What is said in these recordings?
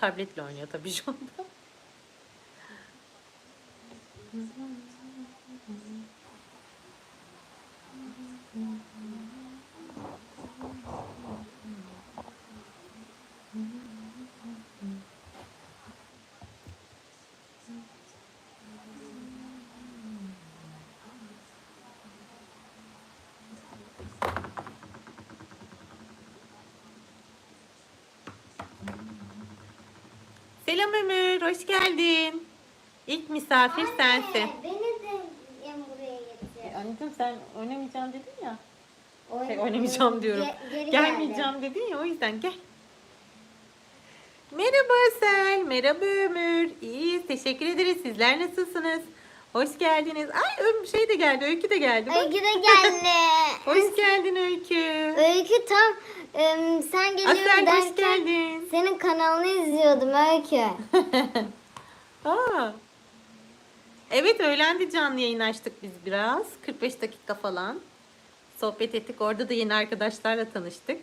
Tabletle oynuyor tabii şu anda. Selam Ömür, hoş geldin. İlk misafir sensin. Beni de buraya getir. Anneciğim sen oynamayacağım dedin ya. Oyn- Şey, oynamayacağım diyorum. Ge- geri Gelmeyeceğim dedin ya o yüzden gel. Merhaba Sel, merhaba Ömür. İyiyiz, teşekkür ederiz. Sizler nasılsınız? Hoş geldiniz. Ay şey de geldi, Öykü de geldi. Bak. Öykü de geldi. Hoş geldin Öykü. Öykü tam em, sen geliyorum Asel hoş derken geldin. senin kanalını izliyordum Öykü. Aa. Evet öğlendi canlı yayın açtık biz biraz. 45 dakika falan. Sohbet ettik. Orada da yeni arkadaşlarla tanıştık.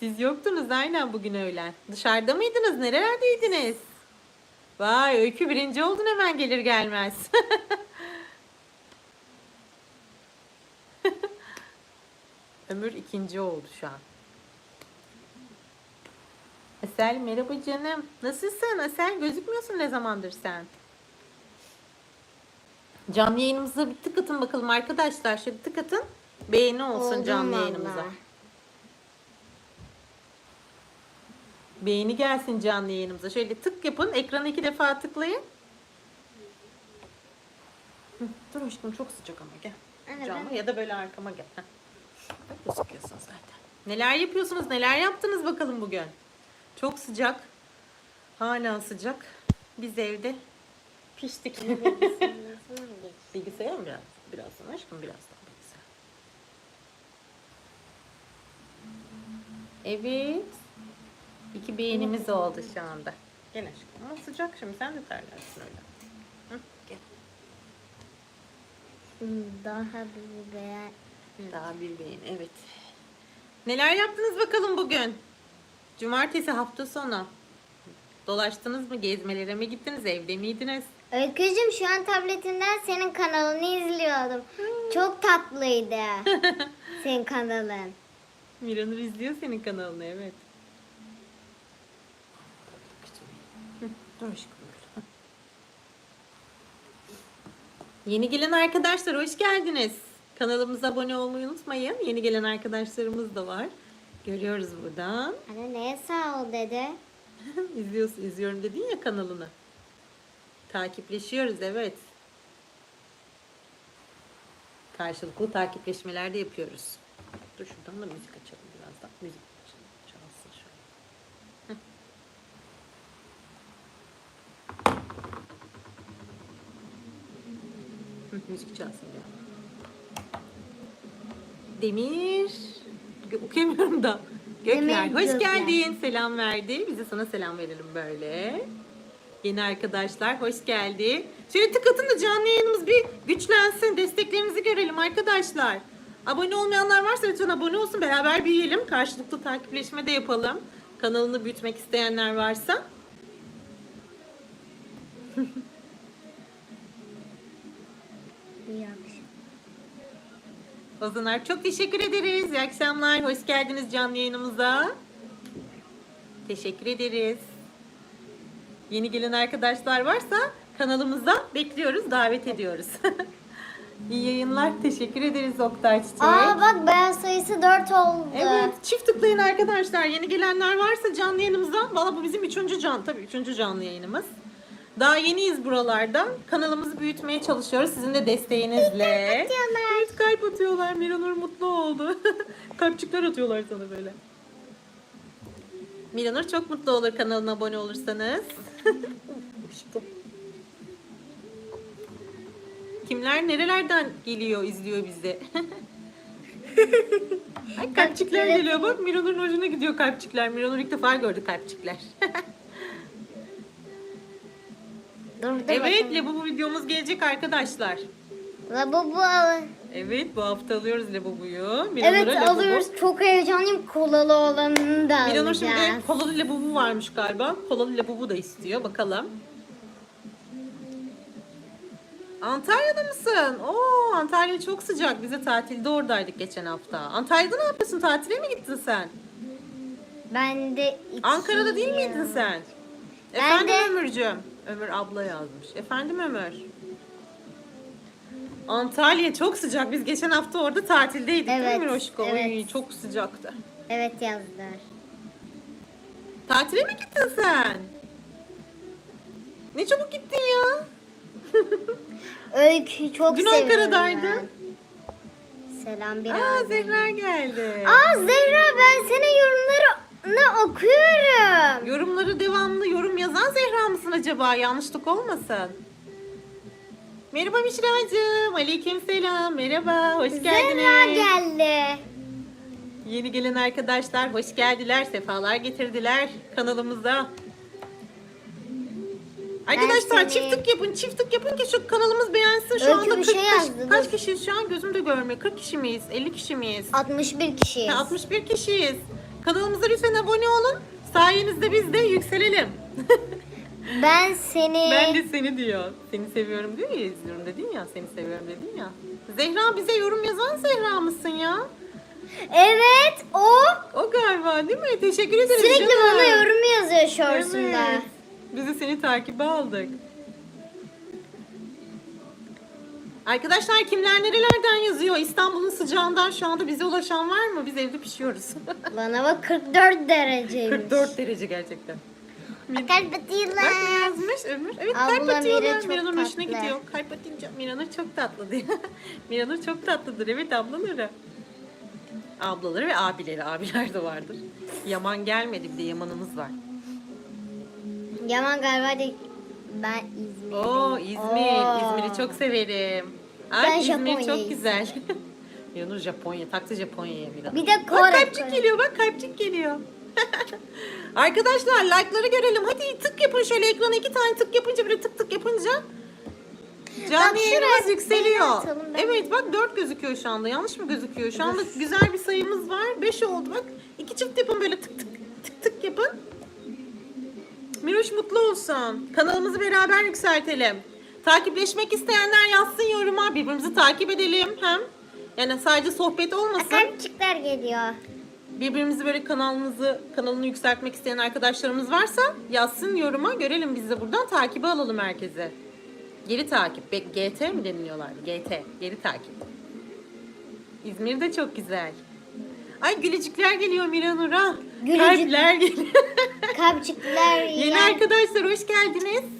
Siz yoktunuz aynen bugün öğlen. Dışarıda mıydınız? Nerelerdeydiniz? Vay öykü birinci oldun hemen gelir gelmez. Ömür ikinci oldu şu an. Asel merhaba canım. Nasılsın Asel? Gözükmüyorsun ne zamandır sen? Canlı yayınımıza bir tık atın bakalım arkadaşlar. Şöyle tık atın. Beğeni olsun Oldum canlı vallahi. Beğeni gelsin canlı yayınımıza. Şöyle tık yapın. Ekrana iki defa tıklayın. Hı, Dur aşkım çok sıcak ama gel. Anne, Canlı ben- ya da böyle arkama gel. Heh. Gözüküyorsun zaten. Neler yapıyorsunuz? Neler yaptınız bakalım bugün? Çok sıcak. Hala sıcak. Biz evde piştik. Bilgisayar mı biraz? Birazdan aşkım birazdan bilgisayar. Evet. İki beğenimiz oldu şu anda. Gel aşkım. Ama sıcak şimdi sen de terlersin öyle. Hı, gel. Daha bir beğen. Daha bir beğeni evet. Neler yaptınız bakalım bugün? Cumartesi hafta sonu. Dolaştınız mı? Gezmelere mi gittiniz? Evde miydiniz? Öykücüm şu an tabletinden senin kanalını izliyordum. Çok tatlıydı senin kanalın. Miranur izliyor senin kanalını evet. Dur aşkım. Yeni gelen arkadaşlar hoş geldiniz. Kanalımıza abone olmayı unutmayın. Yeni gelen arkadaşlarımız da var. Görüyoruz buradan. Anne neye sağ ol dedi. İzliyorsun, izliyorum dedin ya kanalını. Takipleşiyoruz evet. Karşılıklı takipleşmeler de yapıyoruz. Dur şuradan da müzik açalım birazdan. Müzik açalım. Çalsın şöyle. Hı. Hı, müzik çalsın biraz. Demir. Okuyamıyorum da. Gökler. Demir Hoş Gökler. geldin. Selam verdi. Biz de sana selam verelim böyle. Yeni arkadaşlar hoş geldi. Şöyle tık atın da canlı yayınımız bir güçlensin. Desteklerinizi görelim arkadaşlar. Abone olmayanlar varsa lütfen abone olsun. Beraber büyüyelim. Karşılıklı takipleşme de yapalım. Kanalını büyütmek isteyenler varsa. İyi akşam. Ozan çok teşekkür ederiz. İyi akşamlar. Hoş geldiniz canlı yayınımıza. Teşekkür ederiz. Yeni gelen arkadaşlar varsa kanalımıza bekliyoruz, davet ediyoruz. İyi yayınlar. Teşekkür ederiz Oktay Çiçek. Aa bak beyaz sayısı 4 oldu. Evet, çift tıklayın arkadaşlar. Yeni gelenler varsa canlı yayınımıza. Valla bu bizim üçüncü can, tabii üçüncü canlı yayınımız. Daha yeniyiz buralarda. Kanalımızı büyütmeye çalışıyoruz. Sizin de desteğinizle. atıyorlar. Evet, kalp atıyorlar. Miranur mutlu oldu. Kalpçikler atıyorlar sana böyle. Miranur çok mutlu olur kanalına abone olursanız. Kimler nerelerden geliyor, izliyor bizi? Ay kalpçikler geliyor bak. Miranur'un hoşuna gidiyor kalpçikler. Miranur ilk defa gördü kalpçikler. Dur, dur evet, bakalım. Videomuz gelecek arkadaşlar. La bu bu Evet bu hafta alıyoruz Labubu'yu. Evet alıyoruz. Çok heyecanlıyım. Kolalı olanını da Miranur şimdi alacağız. kolalı labubu varmış galiba. Kolalı labubu da istiyor. Bakalım. Antalya'da mısın? Oo Antalya çok sıcak. Bize tatilde oradaydık geçen hafta. Antalya'da ne yapıyorsun? Tatile mi gittin sen? Ben de iki Ankara'da değil miydin sen? Ben Efendim de- Ömürcüğüm. Ömür abla yazmış. Efendim Ömür. Antalya çok sıcak. Biz geçen hafta orada tatildeydik değil Evet, mi Miroşko? Oy, evet. çok sıcaktı. Evet yazdılar. Tatile mi gittin sen? Ne çabuk gittin ya. Öykü çok Dün Ankara'daydın. Selam bir Aa Zehra geldi. Aa Zehra ben senin yorumlarını okuyorum. Yorumları devamlı yorum yazan Zehra mısın acaba? Yanlışlık olmasın. Merhaba Mişra'cığım. Aleyküm selam. Merhaba. Hoş geldiniz. Zehra geldi. Yeni gelen arkadaşlar hoş geldiler. Sefalar getirdiler kanalımıza. Arkadaşlar seni- çift tık yapın. Çift tık yapın ki şu kanalımız beğensin. Şu Öykü anda bir 40 şey kaç- yazdı, kaç dur. kişiyiz şu an gözümde görmüyor. 40 kişi miyiz? 50 kişi miyiz? 61 kişiyiz. Ha, 61 kişiyiz. Kanalımıza lütfen abone olun. Sayenizde biz de yükselelim. Ben seni ben de seni diyor. Seni seviyorum diyor ya izliyorum dedin ya. Seni seviyorum dedin ya. Zehra bize yorum yazan Zehra mısın ya? Evet o O galiba değil mi? Teşekkür ederim. sürekli canım. bana yorum yazıyor shorts'unda. Evet. Biz de seni takibe aldık. Arkadaşlar kimler nerelerden yazıyor? İstanbul'un sıcağından şu anda bize ulaşan var mı? Biz evde pişiyoruz. Bana bak 44 dereceymiş. 44 derece gerçekten. Kalp Bak ne atıyorlar. yazmış Ömür. Evet Abla kalp atıyorlar. Çok Miran'ın hoşuna tatlı. gidiyor. Kalp atınca Miran'ın çok tatlı diyor. Miran'ın çok tatlıdır. Evet ablaları. Ablaları ve abileri. Abiler de vardır. Yaman gelmedi. Bir de Yaman'ımız var. Yaman galiba de ben İzmir'deyim. Oo İzmir. İzmir'i çok severim. Ben Ay İzmir Japonya'yı çok güzel. Miranur Japonya. Taktı Japonya'ya bir Bir de Bak Kore. kalpçik Kore. geliyor. Bak kalpçik geliyor. Arkadaşlar like'ları görelim. Hadi tık yapın şöyle ekrana iki tane tık yapınca böyle tık tık yapınca canlı Bak yayınımız şuraya yükseliyor. atalım ben. Evet bak 4 gözüküyor şu anda. Yanlış mı gözüküyor? Şu anda güzel bir sayımız var. 5 oldu bak. İki çift yapın böyle tık tık tık tık yapın. Miroş mutlu olsun. Kanalımızı beraber yükseltelim. Takipleşmek isteyenler yazsın yoruma. Birbirimizi takip edelim hem. Yani sadece sohbet olmasın. Kalpçikler geliyor. Birbirimizi böyle kanalımızı kanalını yükseltmek isteyen arkadaşlarımız varsa yazsın yoruma görelim biz de buradan takibi alalım herkese. Geri takip. GT mi deniliyorlar? GT. Geri takip. İzmir de çok güzel. Ay gülücükler geliyor Miranur'a. Gülücük. Kalpler geliyor. Kalpçikler Yeni yiyen. arkadaşlar hoş geldiniz.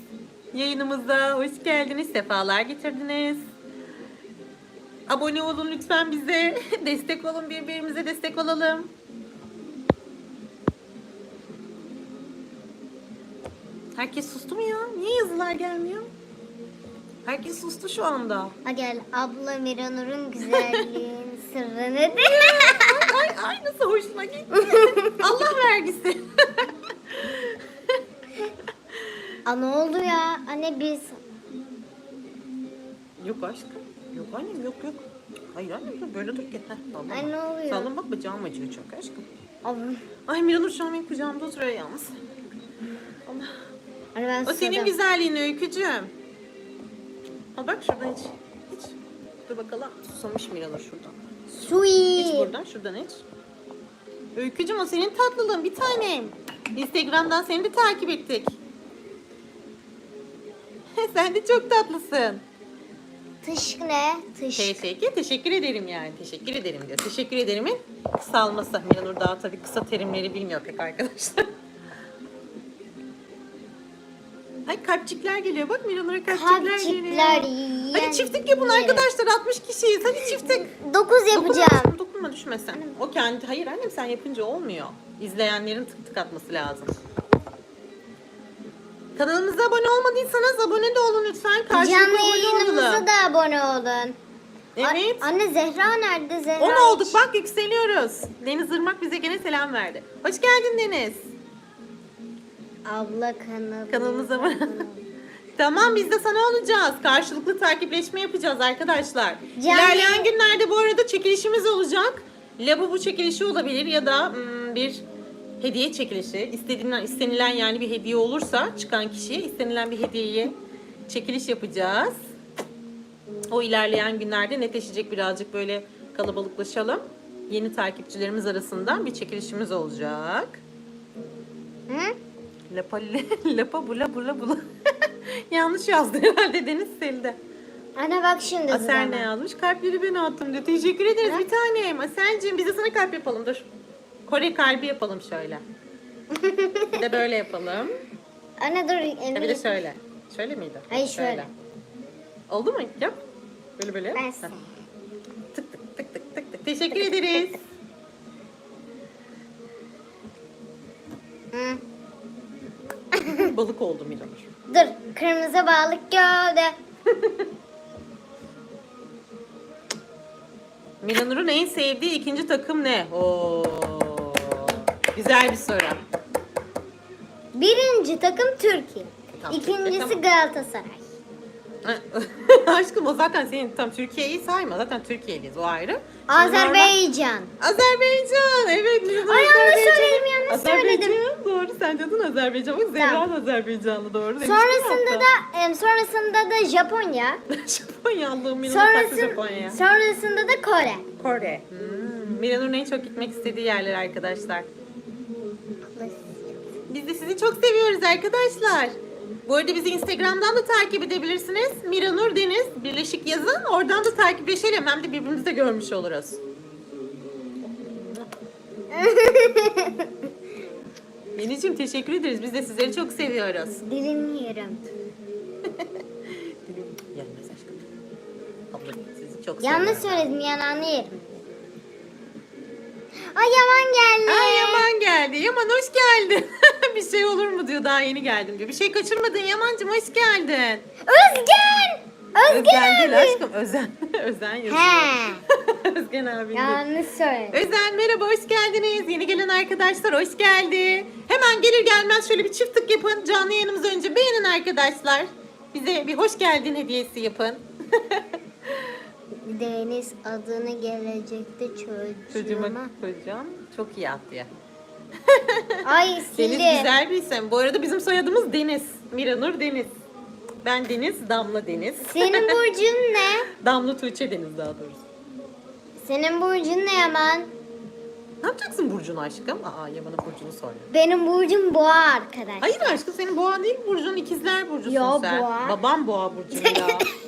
Yayınımıza hoş geldiniz. Sefalar getirdiniz. Abone olun lütfen bize. Destek olun birbirimize destek olalım. Herkes sustu mu ya? Niye yazılar gelmiyor? Herkes sustu şu anda. Ha gel abla Miranur'un güzelliğin sırrını de. Ay ay nasıl hoşuna gitti. Allah vergisi. Aa ne oldu ya? Anne biz yok aşkım. Yok annem yok yok. Hayır annem dur böyle dur gel. Heh, sallama. Ay, ne oluyor? Sallama bak bacağım acıyor çok aşkım. Abla. Ay Miranur şu an benim kucağımda oturuyor yalnız. Allah. Anne ben O senin güzelliğin öykücüğüm. Al bak şuradan iç. İç. Dur bakalım. Susamış Miranur şuradan. Su İç buradan şuradan iç. Öykücüğüm o senin tatlılığın bir tanem. Instagram'dan seni de takip ettik. Sen de çok tatlısın. Tışk ne? Teşekkür, teşekkür ederim yani. Teşekkür ederim diyor. Teşekkür ederimin kısalması. Miranur daha tabii kısa terimleri bilmiyor pek arkadaşlar. Ay kalpçikler geliyor. Bak Miranur'a kalpçikler, Kalpçikler geliyor. yiyen. Hadi çiftlik yapın arkadaşlar. 60 kişiyiz. Hadi çiftlik. 9 Dokunma, yapacağım. aşkım, dokunma düşmesin. O kendi, hayır annem sen yapınca olmuyor. İzleyenlerin tık tık atması lazım. Kanalımıza abone olmadıysanız abone de olun lütfen. Karşılıklı Canlı abone yayınımıza olalım. da abone olun. Evet. A- Anne Zehra nerede? Zehra 10 hiç- olduk bak yükseliyoruz. Deniz Irmak bize gene selam verdi. Hoş geldin Deniz. Abla kanalı. Kanalımıza abone Tamam biz de sana olacağız. Karşılıklı takipleşme yapacağız arkadaşlar. Canlı- İlerleyen günlerde bu arada çekilişimiz olacak. Labubu çekilişi olabilir ya da hmm, bir hediye çekilişi. İstediğinden, istenilen yani bir hediye olursa çıkan kişiye istenilen bir hediyeyi çekiliş yapacağız. O ilerleyen günlerde netleşecek birazcık böyle kalabalıklaşalım. Yeni takipçilerimiz arasından bir çekilişimiz olacak. Hı? Lapa lapa bula bula bula. Yanlış yazdı herhalde Deniz Sel'de. Ana bak şimdi Aser ne yazmış? Kalpleri ben attım diyor. Teşekkür ederiz Ha? bir tanem. Aselciğim biz de sana kalp yapalım dur. Kore kalbi yapalım şöyle. Bir de böyle yapalım. Ana dur. Ha, bir de şöyle. Şöyle miydi? Hayır, şöyle. Oldu mu? Yap. Böyle böyle. Ben sana. Tık tık tık tık tık tık. Teşekkür ederiz. Balık oldu Miranur. Dur. Kırmızı balık gövde. Milanur'un en sevdiği ikinci takım ne? Oo. Güzel bir soru. Birinci takım Türkiye. Tamam, İkincisi tamam. Galatasaray. Aşkım o zaten senin tam Türkiye'yi sayma. Zaten Türkiye'liyiz o ayrı. Azerbaycan. Azerbaycan. Evet. Milanur Ay, yanlış söyledim, yanlış Azerbaycan. söyledim. Doğru sen dedin Azerbaycan. Bak Zehra da Azerbaycanlı doğru. demiştin Sonrasında hatta. da em, sonrasında da Japonya. Japonya Allah'ım Milanur taktı Sonrasın, Japonya'ya. sonrasında da Kore. Kore. Hmm. Milanur'un en çok gitmek istediği yerler arkadaşlar. Biz de sizi çok seviyoruz arkadaşlar. Bu arada bizi Instagram'dan da takip edebilirsiniz. Miranur Deniz birleşik yazın. Oradan da takipleşelim. Hem de birbirimizi de görmüş oluruz. Denizciğim teşekkür ederiz. Biz de sizleri çok seviyoruz. Dilim yerim. Gelmez aşkım. Abla sizi çok Yanlış seviyorum. söyledim yanağını yerim. Ay Yaman geldi. Ay Yaman geldi. Yaman hoş geldin. bir şey olur mu diyor daha yeni geldim diyor. Bir şey kaçırmadın Yaman'cığım hoş geldin. Özgen. Özgen değil abi. aşkım Özen. Özen yazıyor. He. Özgen değil. Yanlış söyledim. Özen merhaba hoş geldiniz. Yeni gelen arkadaşlar hoş geldi. Hemen gelir gelmez şöyle bir çift tık yapın. Canlı yayınımız önce beğenin arkadaşlar. Bize bir hoş geldin hediyesi yapın. Deniz adını gelecekte Çocuğuma çocuğuma. Çok iyi attı ya. Ay Deniz sildi. güzel bir isim. Bu arada bizim soyadımız Deniz. Miranur Deniz. Ben Deniz, Damla Deniz. Senin burcun ne? Damla Tuğçe Deniz daha doğrusu. Senin burcun ne Yaman? Ne yapacaksın Burcu'nu aşkım? Aa Yaman'ın Burcu'nu sor. Benim burcum boğa arkadaş. Hayır aşkım senin boğa değil Burcu'nun ikizler Burcu'sun Ya, sen. boğa. Babam boğa Burcu'nu ya.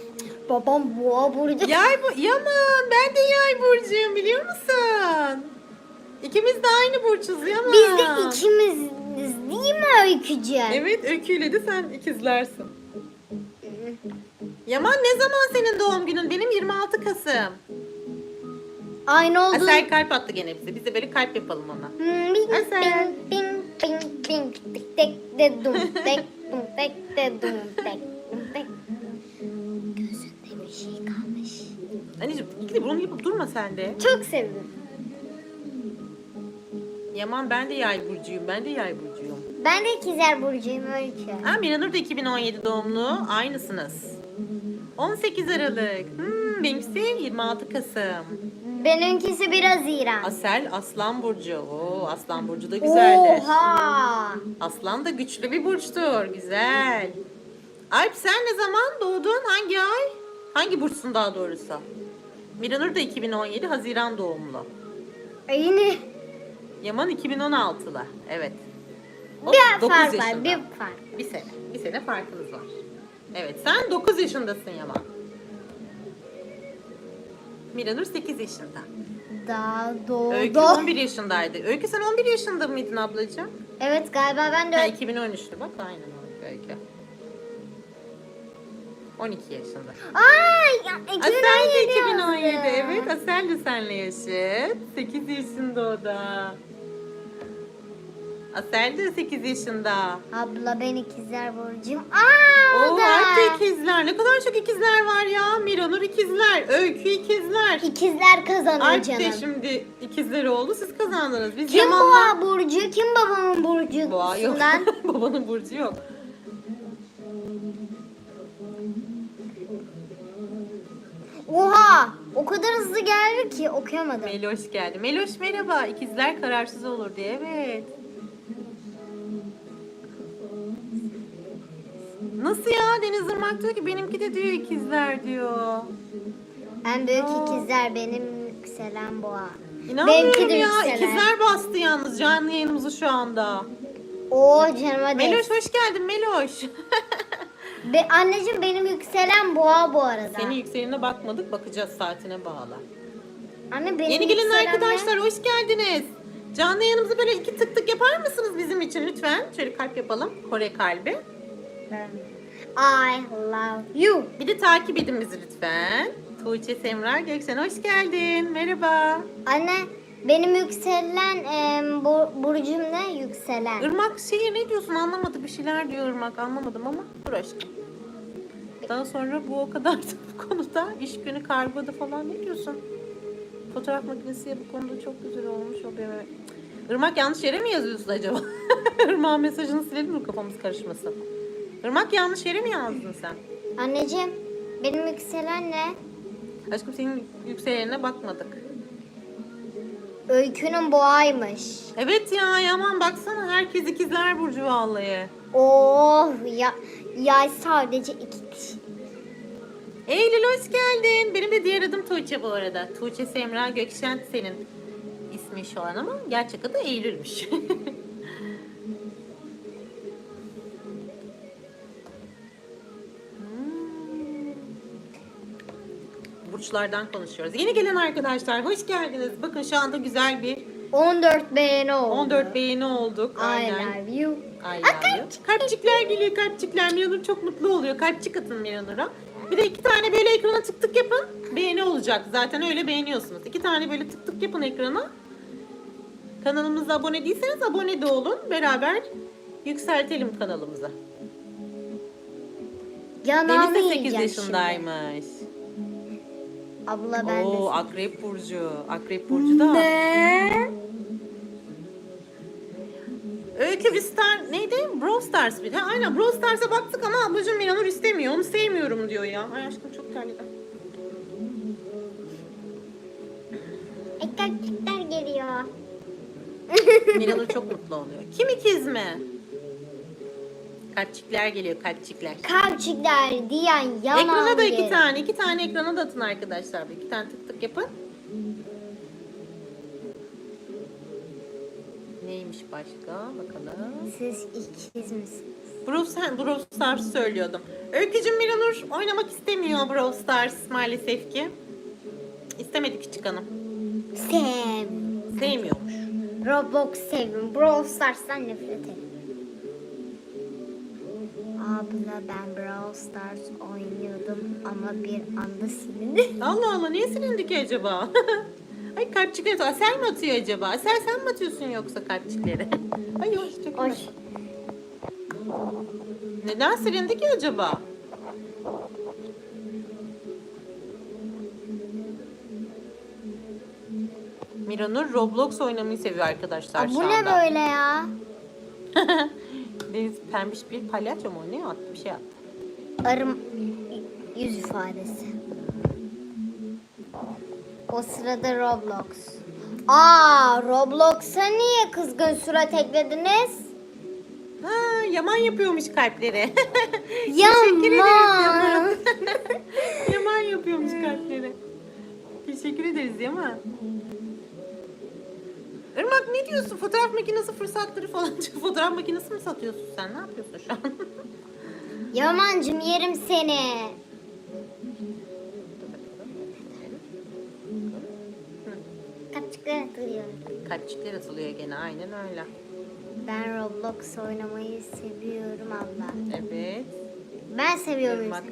Babam boğa burcu. yay bu Yaman ben de yay Burcu'yum biliyor musun? İkimiz de aynı burçuz Yaman. Biz de ikimiz değil mi Öykücü? Evet Öykü'yle de sen ikizlersin. Yaman ne zaman senin doğum günün? Benim 26 Kasım. Aynı oldu. Asel kalp attı gene bize. Biz de böyle kalp yapalım ona. Hmm, Bing Asel. bing bing bing bing tek de dum tek dum tek de dum tek dum tek. Anneciğim ikili bunu yapıp durma sen de. Çok sevdim. Yaman ben de yay burcuyum. Ben de yay burcuyum. Ben de ikizler burcuyum Öykü. Ha Miranur da 2017 doğumlu. Aynısınız. 18 Aralık. Hmm, benimkisi 26 Kasım. Benimkisi biraz İran. Asel Aslan Burcu. Oo, Aslan Burcu da güzeldir. Oha. Aslan da güçlü bir burçtur. Güzel. Alp sen ne zaman doğdun? Hangi ay? Hangi burçsun daha doğrusu? Miranur da 2017 Haziran doğumlu. E yine Yaman 2016'lı. Evet. O bir dokuz fark var. Bir fark. Bir sene. Bir sene farkınız var. Evet sen 9 yaşındasın Yaman. Miranur 8 yaşında. Daha doğdu. Öykü 11 yaşındaydı. Öykü sen 11 yaşında mıydın ablacığım? Evet galiba ben de Ha, 2013'tü bak aynen o Öykü. 12 yaşında. Ay ya, Asel de 2017 2017 yazdı. evet Asel de senle yaşıt. 8 yaşında o da. Asel de 8 yaşında. Abla ben ikizler burcuyum. Aa o Oo da. De ikizler. Ne kadar çok ikizler var ya. Miranur ikizler. Öykü ikizler. İkizler kazanıyor Alp de canım. şimdi ikizleri oldu. Siz kazandınız. Biz Kim Yaman'la- boğa burcu? Kim babamın Boğa yok. Babanın burcu yok. Oha! O kadar hızlı geldi ki okuyamadım. Meloş geldi. Meloş merhaba. İkizler kararsız olur diye. Evet. Nasıl ya? Deniz Irmak diyor ki benimki de diyor ikizler diyor. En büyük Aa. ikizler benim yükselen boğa. İnanmıyorum Benimki de ya. yükselen. İkizler bastı yalnız canlı yayınımızı şu anda. Oo canıma değsin. Meloş hoş geldin Meloş. Be, anneciğim benim yükselen boğa bu arada. Senin yükselenine bakmadık. Bakacağız saatine bağlı. Anne benim Yeni gelen yükselen arkadaşlar hoş geldiniz. Canlı yayınımızı böyle iki tık tık yapar mısınız bizim için lütfen? Şöyle kalp yapalım. Kore kalbi. I love you. Bir de takip edin bizi lütfen. Tuğçe Semra Göksen hoş geldin. Merhaba. Anne benim yükselen bu, burcum ne? Yükselen. Irmak şey ne diyorsun anlamadı bir şeyler diyor Irmak anlamadım ama dur aşkım. Daha sonra bu o kadar da bu konuda iş günü kargoda falan ne diyorsun? Fotoğraf makinesi bu konuda çok güzel olmuş o benim. Irmak yanlış yere mi yazıyorsun acaba? Irmak'ın mesajını silelim mi kafamız karışmasın? Irmak yanlış yere mi yazdın sen? Anneciğim benim yükselen ne? Aşkım senin yükselenine bakmadık. Öykünün boğaymış. Evet ya Yaman baksana herkes ikizler burcu vallahi. Oh ya, ya sadece iki kişi. Eylül hoş geldin. Benim de diğer adım Tuğçe bu arada. Tuğçe Semra Gökşen senin ismin şu an ama gerçek adı Eylül'müş. Burçlardan konuşuyoruz. Yeni gelen arkadaşlar hoş geldiniz. Bakın şu anda güzel bir 14 beğeni oldu. 14 beğeni olduk. I love you. Ay ya. Kalpçikler geliyor kalpçikler. Miranur çok mutlu oluyor. Kalpçik atın Miranur'a. Bir de iki tane böyle ekrana tık tık yapın. Beğeni olacak. Zaten öyle beğeniyorsunuz. İki tane böyle tık tık yapın ekrana. Kanalımıza abone değilseniz abone de olun. Beraber yükseltelim kanalımızı. Yanağımı Deniz de 8 yiyeceğim yaşındaymış. Abla ben Oo de. Akrep Burcu. Akrep Burcu da. Ne? Öykü bir star neydi? Brawl Stars bir de. Aynen Brawl Stars'a baktık ama ablacığım Miranur istemiyor. Onu sevmiyorum diyor ya. Ay aşkım çok terledim. Eklercikler geliyor. Miranur çok mutlu oluyor. Kim ikiz mi? Kalpçikler geliyor kalpçikler. Kalpçikler diyen yanan Ekrana da iki tane. iki tane ekrana da atın arkadaşlar. Bir iki tane tık tık yapın. Neymiş başka? Bakalım. Siz ikiz misiniz? Brawl, Brawl Stars söylüyordum. Öykücüm Miranur oynamak istemiyor Brawl Stars maalesef ki. İstemedi küçük hanım. Sev. Sevmiyormuş. Roblox sevim. Brawl Stars'tan nefret ederim. Ben Brawl Stars oynuyordum ama bir anda silindi. Allah Allah niye silindi ki acaba? Ay kalpçikleri. Asel mi atıyor acaba? Asel sen mi atıyorsun yoksa kalpçikleri? Ay hoş hoş. Neden silindi ki acaba? Miranur Roblox oynamayı seviyor arkadaşlar Aa, şu bu anda. ne böyle ya? Deniz pembiş bir palyaço mu oynuyor? Attı bir şey attı. Arım yüz ifadesi. O sırada Roblox. Aa, Roblox'a niye kızgın surat eklediniz? Ha, yaman yapıyormuş kalpleri. Teşekkür ederiz Yaman. Yaman. Yaman yapıyormuş kalpleri. Teşekkür ederiz Yaman. Ne diyorsun? Fotoğraf makinesi fırsatları falan. Fotoğraf makinesi mi satıyorsun sen? Ne yapıyorsun şu an? Yamancım yerim seni. Kaçıklar atılıyorum. Kalpçikler atılıyor gene aynen öyle. Ben Roblox oynamayı seviyorum abla. Evet. Ben seviyorum. Irmak.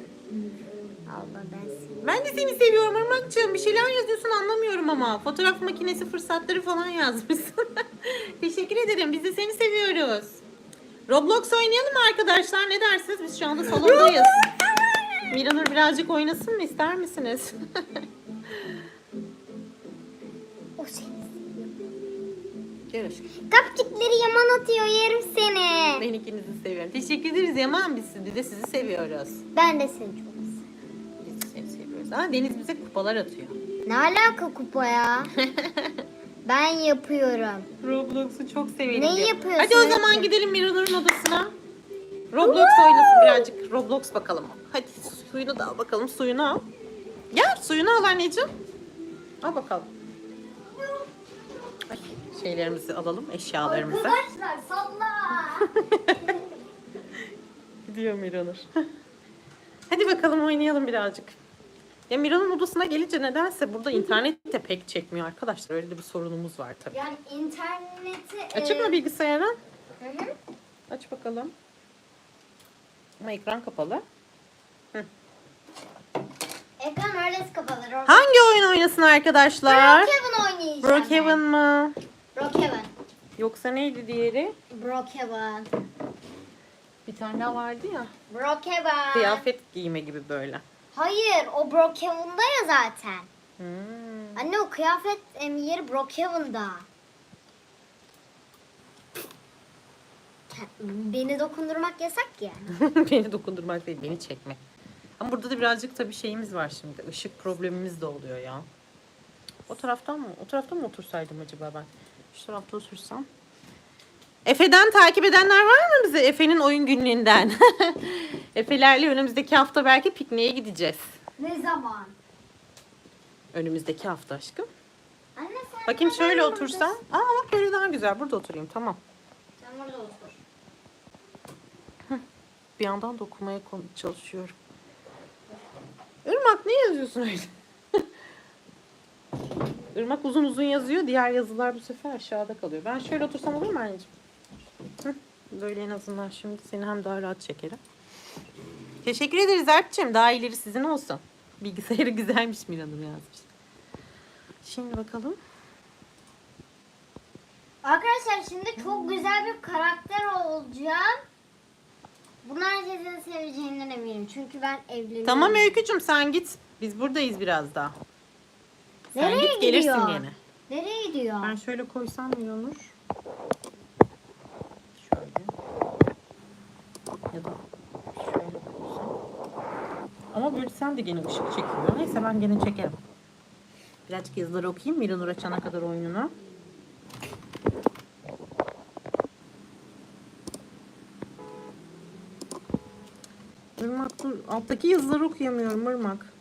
Abla ben. Ben de seni seviyorum Irmak'cığım. Bir şeyler yazıyorsun anlamıyorum ama. Fotoğraf makinesi fırsatları falan yazmışsın. Teşekkür ederim. Biz de seni seviyoruz. Roblox oynayalım mı arkadaşlar? Ne dersiniz? Biz şu anda salondayız. Miranur birazcık oynasın mı? ister misiniz? O seni. Görüşürüz. Kapçıkları yaman atıyor yerim seni. Ben ikinizi seviyorum. Teşekkür ederiz Yaman. Biz, biz de sizi seviyoruz. Ben de seni çok Aa, Deniz bize kupalar atıyor. Ne alaka kupa ya? ben yapıyorum. Roblox'u çok severim. Neyi diyor. yapıyorsun Hadi o zaman gidelim Miranur'un odasına. Roblox oynasın birazcık. Roblox bakalım. Hadi suyunu da al bakalım. Suyunu al. Gel suyunu al anneciğim. Al bakalım. Ay, şeylerimizi alalım. Eşyalarımızı. Arkadaşlar salla. Gidiyor Miranur. Hadi bakalım oynayalım birazcık. Ya Miran'ın odasına gelince nedense burada internet de pek çekmiyor arkadaşlar. Öyle de bir sorunumuz var tabii. yani interneti... Açık e, mı bilgisayarın? Hı hı. Aç bakalım. Ama ekran kapalı. Ekran öylesi kapalı. Rock, Hangi oyun oynasın arkadaşlar? Brookhaven oynayacağım Brookhaven mı? Brookhaven. Yoksa neydi diğeri? Brookhaven. Bir tane daha vardı ya. Brookhaven. Kıyafet giyme gibi böyle. Hayır o Brookhaven'da ya zaten. Hmm. Anne o kıyafet em, yeri Brookhaven'da. Beni dokundurmak yasak ya. beni dokundurmak değil, beni çekmek. Ama burada da birazcık tabii şeyimiz var şimdi. Işık problemimiz de oluyor ya. O taraftan mı? O taraftan mı otursaydım acaba ben? Şu tarafta otursam. Efe'den takip edenler var mı bize? Efe'nin oyun günlüğünden. Efe'lerle önümüzdeki hafta belki pikniğe gideceğiz. Ne zaman? Önümüzdeki hafta aşkım. Anne sen Bakayım şöyle otursam. Aa bak böyle daha güzel. Burada oturayım tamam. Sen burada otur. Bir yandan da okumaya kon- çalışıyorum. Irmak ne yazıyorsun öyle? Irmak uzun uzun yazıyor. Diğer yazılar bu sefer aşağıda kalıyor. Ben şöyle otursam olur mu anneciğim? Böyle en azından şimdi seni hem daha rahat çekerim. Teşekkür ederiz Alp'ciğim. Daha ileri sizin olsun. Bilgisayarı güzelmiş Miran'ım yazmış. Şimdi bakalım. Arkadaşlar şimdi çok güzel bir karakter olacağım. Bunu herkesin seveceğinden eminim. Çünkü ben evleniyorum. Tamam Öykücüm sen git. Biz buradayız biraz daha. Sen Nereye git gelirsin gidiyor? gene. Nereye gidiyor? Ben şöyle koysam iyi olur. Şöyle. Ya da şöyle. Ama böyle sen de gene ışık çekiyor. Neyse ben gene çekerim. Birazcık yazıları okuyayım. Miranur açana kadar oyununu. Irmak dur. Alttaki yazıları okuyamıyorum Irmak.